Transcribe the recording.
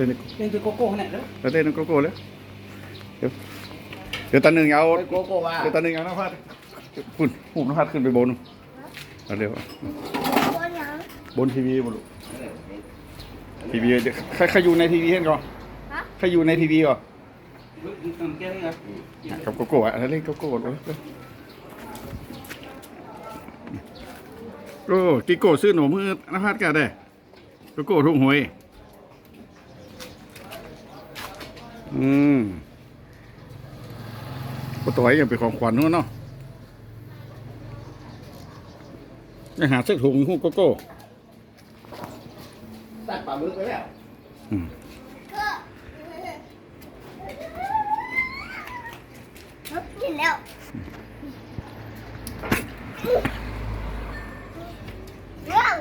ต้นเป็นตัวโกโก้เนี่ยแล้วแล้วเต้นโกโก้แล้วเดี๋ยวเดี๋ยวตอนหนึ่งเอาโกโก้ว่าเดี๋ยวตอนหนึ่งเอาน้ำพัดปุ่นหูน้ำพัดขึ้นไปบนเอาเดี๋ยวบนหยังบนทีวีบนลูกทีวีเดี๋ยวใครใครอยู่ในทีวีเห็นก่อนฮะใครอยู่ในทีวีก่อนทำแก้ได้ไงกับโกโก้อะเล่นโกโก้เลยโอ้กิโก้ซื้อหนูมือน้ำพัดกันได้โกโก้ทุ่งหวย อืมปตัวไอ้ยังเป็นของขวันู่นเนาะยังหาเส้นถุงหูโกโก้ตัดป่ามือไปแล้วกินแล้วว้าว